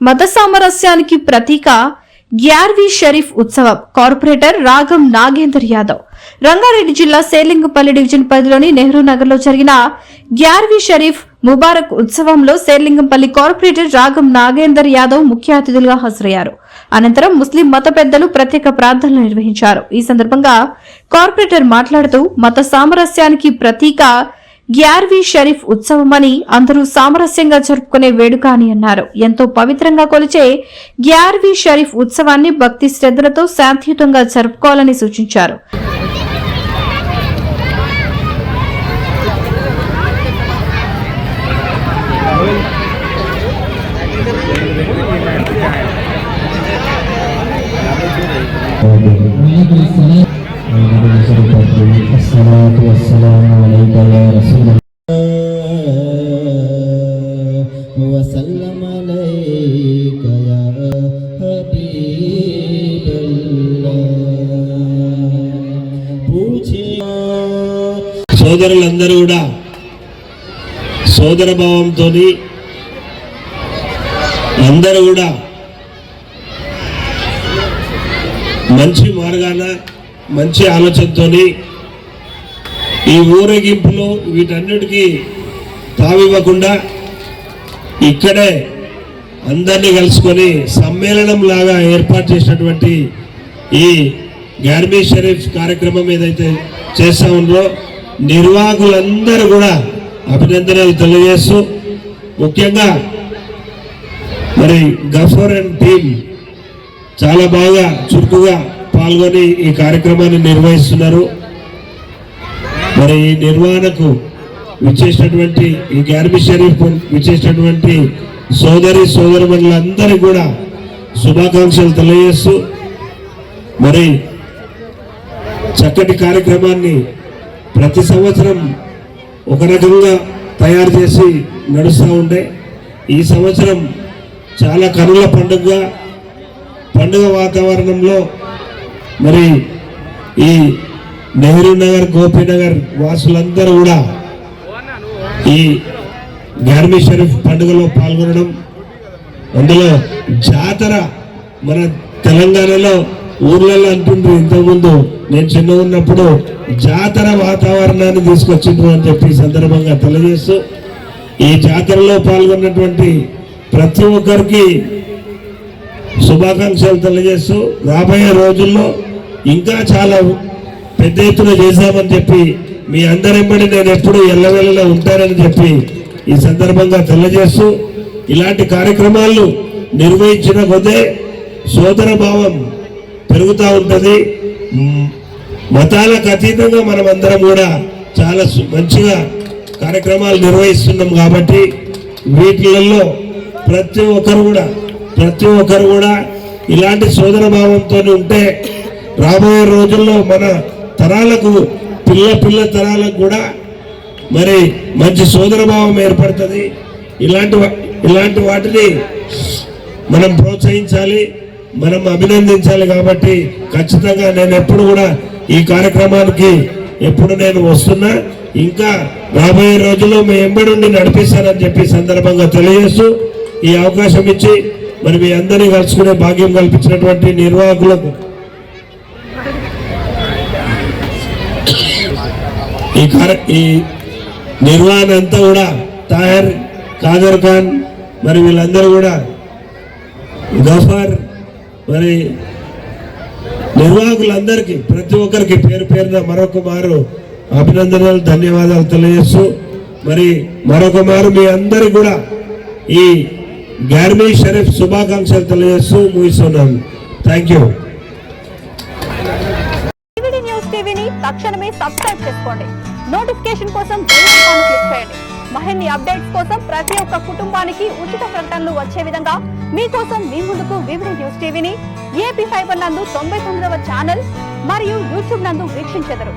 మత సామరస్యానికి ప్రతీక గ్యార్వి షరీఫ్ ఉత్సవం. కార్పొరేటర్ రాగం నాగేందర్ యాదవ్. రంగారెడ్డి జిల్లా సేలింగపల్లి డివిజన్ పరిధిలోని నెహ్రూ నగర్లో జరిగిన గ్యార్వి షరీఫ్ ముబారక్ ఉత్సవంలో సేలింగంపల్లి కార్పొరేటర్ రాగం నాగేందర్ యాదవ్ ముఖ్య అతిథులుగా హాజరయ్యారు. అనంతరం ముస్లిం మత పెద్దలు ప్రత్యేక ప్రార్థనలు నిర్వహించారు. ఈ సందర్భంగా కార్పొరేటర్ మాట్లాడుతూ మత సామరస్యానికి ప్రతీక గ్యార్వీ షరీఫ్ ఉత్సవమని అందరూ సామరస్యంగా జరుపుకునే వేడుక అని అన్నారు. ఎంతో పవిత్రంగా కొలిచే గ్యార్వీ షరీఫ్ ఉత్సవాన్ని భక్తి శ్రద్ధలతో శాంతియుతంగా జరుపుకోవాలని సూచించారు. الصلاة والسلام عليك يا رسول الله وسلم عليك يا حبيب الله పూజే సోదరులందరూ కూడా సోదర భావంతో అందరూ కూడా మంచి మార్గాన మంచి ఆలోచనతో ఈ ఊరేగింపులో వీటన్నిటికీ తావివ్వకుండా ఇక్కడే అందరినీ కలుసుకొని సమ్మేళనం లాగా ఏర్పాటు చేసినటువంటి ఈ గార్మీ షరీఫ్ కార్యక్రమం ఏదైతే చేస్తా ఉందో నిర్వాహకులందరూ కూడా అభినందనలు తెలియజేస్తూ ముఖ్యంగా మరి గఫర్ అండ్ టీమ్ చాలా బాగా చురుకుగా పాల్గొని ఈ కార్యక్రమాన్ని నిర్వహిస్తున్నారు. మరి ఈ నిర్వహణకు విచ్చేసినటువంటి ఈ గార్బీ షరీఫ్ విచ్చేసినటువంటి సోదరి సోదరులందరికీ కూడా శుభాకాంక్షలు తెలియజేస్తూ మరి చక్కటి కార్యక్రమాన్ని ప్రతి సంవత్సరం ఒక రకంగా తయారు చేసి నడుస్తూ ఉండే. ఈ సంవత్సరం చాలా కనుల పండుగగా పండుగ వాతావరణంలో మరి ఈ నెహ్రూ నగర్ గోపీనగర్ వాసులందరూ కూడా ఈ గార్మీ షరీఫ్ పండుగలో పాల్గొనడం అందులో జాతర మన తెలంగాణలో ఊర్లలో అంటుండ్రు. ఇంతకుముందు నేను చిన్న ఉన్నప్పుడు జాతర వాతావరణాన్ని తీసుకొచ్చిండ్రు అని చెప్పి సందర్భంగా తెలియజేస్తూ ఈ జాతరలో పాల్గొన్నటువంటి ప్రతి ఒక్కరికి శుభాకాంక్షలు తెలియజేస్తూ రాబోయే రోజుల్లో ఇంకా చాలా పెద్ద ఎత్తున చేశామని చెప్పి మీ అందరెంబడి నేను ఎప్పుడు ఎల్లవెల్ల ఉంటానని చెప్పి ఈ సందర్భంగా తెలియజేస్తూ ఇలాంటి కార్యక్రమాలు నిర్వహించిన కొద్దే సోదర భావం పెరుగుతూ ఉంటుంది. మతాలకు అతీతంగా మనం అందరం కూడా చాలా మంచిగా కార్యక్రమాలు నిర్వహిస్తున్నాం కాబట్టి వీటిలలో ప్రతి ఒక్కరు కూడా ప్రతి ఒక్కరు కూడా ఇలాంటి సోదర భావంతో ఉంటే రాబోయే రోజుల్లో మన తరాలకు పిల్ల పిల్ల తరాలకు కూడా మరి మంచి సోదరభావం ఏర్పడుతుంది. ఇలాంటి ఇలాంటి వాటిని మనం ప్రోత్సహించాలి మనం అభినందించాలి కాబట్టి ఖచ్చితంగా నేను ఎప్పుడు కూడా ఈ కార్యక్రమానికి ఎప్పుడు నేను వస్తున్నా. ఇంకా రాబోయే రోజుల్లో మీ ఎంబడి నడిపిస్తానని చెప్పి సందర్భంగా తెలియజేస్తూ ఈ అవకాశం ఇచ్చి మరి మీ అందరినీ కలుసుకునే భాగ్యం కల్పించినటువంటి నిర్వాహకులకు ఈ ఈ నిర్వహణ అంతా కూడా తాయర్ కాదర్ ఖాన్ మరి వీళ్ళందరూ కూడా గఫార్ మరి నిర్వాహకులందరికీ ప్రతి ఒక్కరికి పేరు పేరున మరొక మారు అభినందనలు ధన్యవాదాలు తెలియజేస్తూ మరి మరొక మారు మీ అందరికి కూడా ఈ గ్యార్మీ షరీఫ్ శుభాకాంక్షలు తెలియజేస్తూ ముగిస్తున్నాను థ్యాంక్ యూ. తక్షణమే సబ్స్క్రైబ్ చేసుకోండి. నోటిఫికేషన్ కోసం బెల్ ఐకాన్ క్లిక్ చేయండి మరిన్ని అప్డేట్స్ కోసం ప్రతి ఒక్క కుటుంబానికి ఉచిత ప్రకటనలు వచ్చే విధంగా మీకోసం మీ ముందుకు వివిధ న్యూస్ టీవీని ఏపీ ఫైబర్ నందు తొంభై తొమ్మిదవ ఛానల్ మరియు యూట్యూబ్ నందు వీక్షించెదరు.